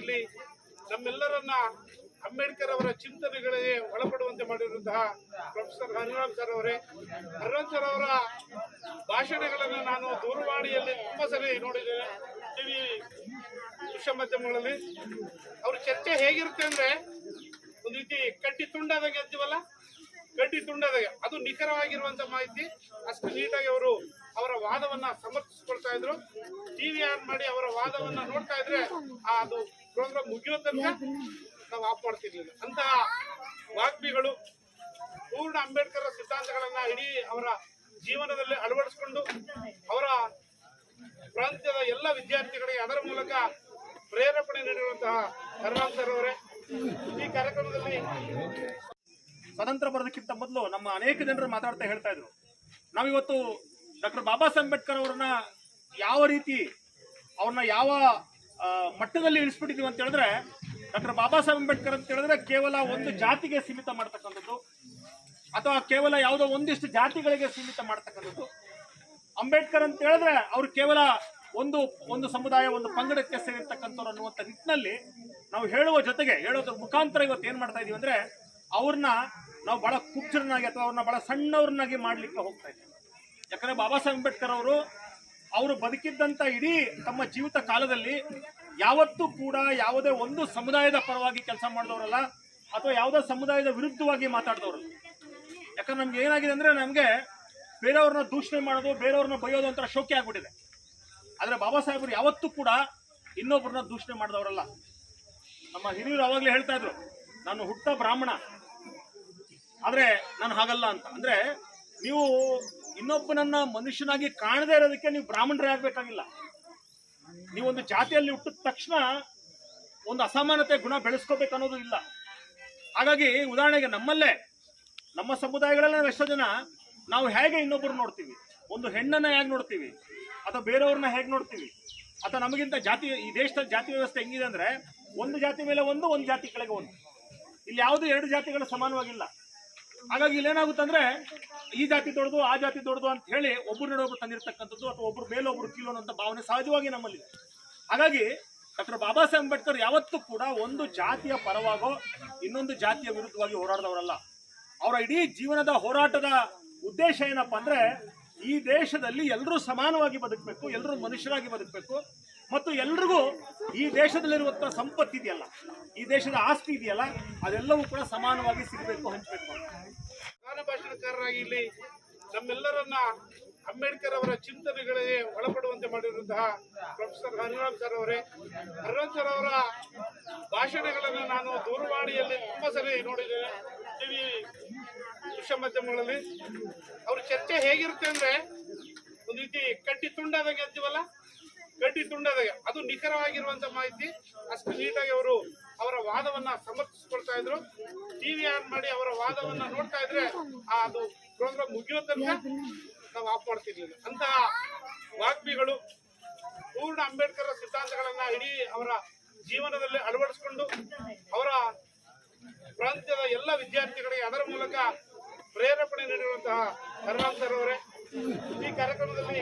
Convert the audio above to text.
ಇಲ್ಲಿ ನಮ್ಮೆಲ್ಲರನ್ನ ಅಂಬೇಡ್ಕರ್ ಅವರ ಚಿಂತನೆಗಳಿಗೆ ಒಳಪಡುವಂತೆ ಮಾಡಿರುವಂತಹ ಪ್ರೊಫೆಸರ್ ಹರಿರಾಮ್ ಸರ್ ಅವರೇ. ಹರಿರಾಮ್ ಸರ್ ಅವರ ಭಾಷಣಗಳನ್ನು ನಾನು ದೂರವಾಣಿಯಲ್ಲಿ ತುಂಬಾ ಸರಿ ನೋಡಿದ್ದೇನೆ. ಟಿವಿ ದೃಶ್ಯ ಮಾಧ್ಯಮಗಳಲ್ಲಿ. ಅವ್ರ ಚರ್ಚೆ ಹೇಗಿರುತ್ತೆ ಅಂದ್ರೆ ಒಂದು ರೀತಿ ಕಟ್ಟಿ ತುಂಡದಾಗೆ ಅಂತೀವಲ್ಲ ಕಟ್ಟಿ ತುಂಡದಾಗ. ಅದು ನಿಖರವಾಗಿರುವಂತ ಮಾಹಿತಿ. ಅಷ್ಟು ನೀಟಾಗಿ ಅವರು ಅವರ ವಾದವನ್ನ ಸಮರ್ಥಿಸ್ಕೊಳ್ತಾ ಇದ್ರು. ಟಿವಿ ಆನ್ ಮಾಡಿ ಅವರ ವಾದವನ್ನ ನೋಡ್ತಾ ಇದ್ರೆ ಅದು ಪ್ರೋಗ್ರಾಮ್ ಮುಗಿಯೋ ತನಕ ನಾವು ಆಫ್ ಮಾಡ್ತಿರ್ಲಿಲ್ಲ ಅಂತ ವಾಗ್ಮಿಗಳು ಪೂರ್ಣ ಅಂಬೇಡ್ಕರ್ ಸಿದ್ಧಾಂತಗಳನ್ನ ಇಡೀ ಅವರ ಜೀವನದಲ್ಲಿ ಅಳವಡಿಸಿಕೊಂಡು ಅವರ ಪ್ರಾಂತ್ಯದ ಎಲ್ಲ ವಿದ್ಯಾರ್ಥಿಗಳಿಗೆ ಅದರ ಮೂಲಕ ಪ್ರೇರೇಪಣೆ ನೀಡಿರುವಂತಹ ಕರುಣಾಮ್ ಸರ್ ಅವರೇ, ಈ ಕಾರ್ಯಕ್ರಮದಲ್ಲಿ ಸ್ವತಂತ್ರ ಬರೋದಕ್ಕಿಂತ ಮೊದಲು ನಮ್ಮ ಅನೇಕ ಜನರು ಮಾತಾಡ್ತಾ ಹೇಳ್ತಾ ಇದ್ರು. ನಾವಿವತ್ತು ಡಾಕ್ಟರ್ ಬಾಬಾ ಸಾಹೇಬ್ ಅಂಬೇಡ್ಕರ್ ಅವರನ್ನ ಯಾವ ರೀತಿ, ಅವ್ರನ್ನ ಯಾವ ಮಟ್ಟದಲ್ಲಿ ಇಳಿಸ್ಬಿಟ್ಟಿದೀವಿ ಅಂತ ಹೇಳಿದ್ರೆ ಡಾಕ್ಟರ್ ಬಾಬಾ ಸಾಹೇಬ್ ಅಂಬೇಡ್ಕರ್ ಅಂತ ಹೇಳಿದ್ರೆ ಕೇವಲ ಒಂದು ಜಾತಿಗೆ ಸೀಮಿತ ಮಾಡ್ತಕ್ಕಂಥದ್ದು, ಅಥವಾ ಕೇವಲ ಯಾವುದೋ ಒಂದಿಷ್ಟು ಜಾತಿಗಳಿಗೆ ಸೀಮಿತ ಮಾಡ್ತಕ್ಕಂಥದ್ದು. ಅಂಬೇಡ್ಕರ್ ಅಂತ ಹೇಳಿದ್ರೆ ಅವ್ರು ಕೇವಲ ಒಂದು ಒಂದು ಸಮುದಾಯ, ಒಂದು ಪಂಗಡಕ್ಕೆ ಸೇರಿರ್ತಕ್ಕಂಥವ್ರು ಅನ್ನುವಂಥ ನಿಟ್ಟಿನಲ್ಲಿ ನಾವು ಹೇಳುವ ಜೊತೆಗೆ, ಹೇಳೋದ್ರ ಮುಖಾಂತರ ಇವತ್ತು ಏನು ಮಾಡ್ತಾ ಇದೀವಿ ಅಂದ್ರೆ ಅವ್ರನ್ನ ನಾವು ಬಹಳ ಕುಬ್ಜರನ್ನಾಗಿ ಅಥವಾ ಅವ್ರನ್ನ ಬಹಳ ಸಣ್ಣವ್ರನ್ನಾಗಿ ಮಾಡ್ಲಿಕ್ಕೆ ಹೋಗ್ತಾ ಇದ್ದೀವಿ ಯಾಕಂದ್ರೆ ಬಾಬಾ ಸಾಹೇಬ್ ಅಂಬೇಡ್ಕರ್ ಅವರು ಅವರು ಬದುಕಿದ್ದಂತ ಇಡೀ ತಮ್ಮ ಜೀವಿತ ಕಾಲದಲ್ಲಿ ಯಾವತ್ತೂ ಕೂಡ ಯಾವುದೇ ಒಂದು ಸಮುದಾಯದ ಪರವಾಗಿ ಕೆಲಸ ಮಾಡಿದವರಲ್ಲ, ಅಥವಾ ಯಾವುದೋ ಸಮುದಾಯದ ವಿರುದ್ಧವಾಗಿ ಮಾತಾಡಿದವರಲ್ಲ. ಯಾಕಂದ್ರೆ ನಮ್ಗೆ ಏನಾಗಿದೆ ಅಂದ್ರೆ ನಮ್ಗೆ ಬೇರೆಯವ್ರನ್ನ ದೂಷಣೆ ಮಾಡೋದು, ಬೇರೆಯವ್ರನ್ನ ಬೈಯೋದು ಒಂಥರ ಶೋಕಿ ಆಗ್ಬಿಟ್ಟಿದೆ. ಆದ್ರೆ ಬಾಬಾ ಸಾಹೇಬರು ಯಾವತ್ತೂ ಕೂಡ ಇನ್ನೊಬ್ಬರನ್ನ ದೂಷಣೆ ಮಾಡಿದವರಲ್ಲ. ನಮ್ಮ ಹಿರಿಯರು ಅವಾಗಲೇ ಹೇಳ್ತಾ ಇದ್ರು, ನಾನು ಹುಟ್ಟ ಬ್ರಾಹ್ಮಣ. ಆದ್ರೆ ನಾನು ಹಾಗಲ್ಲ ಅಂತ. ಅಂದ್ರೆ ನೀವು ಇನ್ನೊಬ್ಬನನ್ನ ಮನುಷ್ಯನಾಗಿ ಕಾಣದೇ ಇರೋದಕ್ಕೆ ನೀವು ಬ್ರಾಹ್ಮಣರೇ ಆಗ್ಬೇಕಾಗಿಲ್ಲ. ನೀವೊಂದು ಜಾತಿಯಲ್ಲಿ ಹುಟ್ಟಿದ ತಕ್ಷಣ ಒಂದು ಅಸಮಾನತೆ ಗುಣ ಬೆಳೆಸ್ಕೋಬೇಕು ಅನ್ನೋದು ಇಲ್ಲ. ಹಾಗಾಗಿ ಉದಾಹರಣೆಗೆ ನಮ್ಮಲ್ಲೇ, ನಮ್ಮ ಸಮುದಾಯಗಳಲ್ಲೇ ನಾವು ಎಷ್ಟೋ ಜನ, ನಾವು ಹೇಗೆ ಇನ್ನೊಬ್ಬರು ನೋಡ್ತೀವಿ? ಒಂದು ಹೆಣ್ಣನ್ನ ಹೇಗೆ ನೋಡ್ತೀವಿ? ಅಥವಾ ಬೇರೆಯವ್ರನ್ನ ಹೇಗೆ ನೋಡ್ತೀವಿ? ಅಥವಾ ನಮಗಿಂತ ಜಾತಿ, ಈ ದೇಶದ ಜಾತಿ ವ್ಯವಸ್ಥೆ ಹೆಂಗಿದೆ ಅಂದ್ರೆ, ಒಂದು ಜಾತಿ ಮೇಲೆ ಒಂದು ಒಂದು ಜಾತಿ ಕೆಳಗೆ ಒಂದು. ಇಲ್ಲಿ ಯಾವುದು ಎರಡು ಜಾತಿಗಳು ಸಮಾನವಾಗಿಲ್ಲ. ಹಾಗಾಗಿ ಇಲ್ಲೇನಾಗುತ್ತಂದ್ರೆ ಈ ಜಾತಿ ದೊಡ್ಡದು, ಆ ಜಾತಿ ದೊಡ್ಡದು ಅಂತ ಹೇಳಿ ಒಬ್ಬರು ನಡೊಬ್ರು ತಂದಿರ್ತಕ್ಕಂಥದ್ದು ಅಥವಾ ಒಬ್ರು ಮೇಲೊಬ್ರು ಕೀಳು ಅಂತ ಭಾವನೆ ಸಹಜವಾಗಿ ನಮ್ಮಲ್ಲಿದೆ. ಹಾಗಾಗಿ ಡಾಕ್ಟರ್ ಬಾಬಾ ಸಾಹೇಬ್ ಅಂಬೇಡ್ಕರ್ ಯಾವತ್ತೂ ಕೂಡ ಒಂದು ಜಾತಿಯ ಪರವಾಗೋ, ಇನ್ನೊಂದು ಜಾತಿಯ ವಿರುದ್ಧವಾಗಿ ಹೋರಾಡಿದವರಲ್ಲ. ಅವರ ಇಡೀ ಜೀವನದ ಹೋರಾಟದ ಉದ್ದೇಶ ಏನಪ್ಪಾ ಅಂದ್ರೆ ಈ ದೇಶದಲ್ಲಿ ಎಲ್ಲರೂ ಸಮಾನವಾಗಿ ಬದುಕಬೇಕು ಎಲ್ಲರೂ ಮನುಷ್ಯರಾಗಿ ಬದುಕಬೇಕು. ಮತ್ತು ಎಲ್ರಿಗೂ ಈ ದೇಶದಲ್ಲಿರುವಂತಹ ಸಂಪತ್ತು ಇದೆಯಲ್ಲ, ಈ ದೇಶದ ಆಸ್ತಿ ಇದೆಯಲ್ಲ, ಅದೆಲ್ಲವೂ ಕೂಡ ಸಮಾನವಾಗಿ ಸಿಗಬೇಕು ಹಂಚಬೇಕು ಪ್ರಧಾನ ಭಾಷಣಕಾರರಾಗಿ ಇಲ್ಲಿ ನಮ್ಮೆಲ್ಲರನ್ನ ಅಂಬೇಡ್ಕರ್ ಅವರ ಚಿಂತನೆಗಳಿಗೆ ಒಳಪಡುವಂತೆ ಮಾಡಿರುವಂತಹ ಪ್ರೊಫೆಸರ್ ಹರಿರಾಮ್ ಸರ್ ಅವರೇ ಹರಿರಾಮ್ ಸರ್ ಅವರ ಭಾಷಣಗಳನ್ನು ನಾನು ದೂರವಾಣಿಯಲ್ಲಿ ತುಂಬಾ ಸರಿ ನೋಡಿದ್ದೇನೆ, ಟಿವಿ ದೃಶ್ಯ ಮಾಧ್ಯಮಗಳಲ್ಲಿ. ಅವ್ರ ಚರ್ಚೆ ಹೇಗಿರುತ್ತೆ ಅಂದ್ರೆ, ಒಂದು ರೀತಿ ಕಟ್ಟಿ ತುಂಡಾದಂಗೆ ಅಂತೀವಲ್ಲ? ಕಟ್ಟಿ ತುಂಡದಾಗೆ ಅದು ನಿಖರವಾಗಿರುವಂತ ಮಾಹಿತಿ. ಅಷ್ಟು ನೀಟಾಗಿ ಅವರು ಅವರ ವಾದವನ್ನ ಸಮರ್ಥಿಸ್ಕೊಳ್ತಾ ಇದ್ರು. ಟಿವಿ ಆನ್ ಮಾಡಿ ಅವರ ವಾದವನ್ನ ನೋಡ್ತಾ ಇದ್ರೆ ಆ ಅದು ಪ್ರೋಗ್ರಾಮ್ ಮುಗಿಯೋ ತನಕ ನಾವು ಆಫ್ ಮಾಡ್ತಿರ್ಲಿಲ್ಲ. ಅಂತಹ ವಾಗ್ಮಿಗಳು ಪೂರ್ಣ ಅಂಬೇಡ್ಕರ್ ಸಿದ್ಧಾಂತಗಳನ್ನ ಇಡೀ ಅವರ ಜೀವನದಲ್ಲಿ ಅಳವಡಿಸಿಕೊಂಡು ಅವರ ಪ್ರಾಂತ್ಯದ ಎಲ್ಲ ವಿದ್ಯಾರ್ಥಿಗಳಿಗೆ ಅದರ ಮೂಲಕ ಪ್ರೇರೇಪಣೆ ನೀಡಿರುವಂತಹ ಸರ್ ಅವರೇ ಈ ಕಾರ್ಯಕ್ರಮದಲ್ಲಿ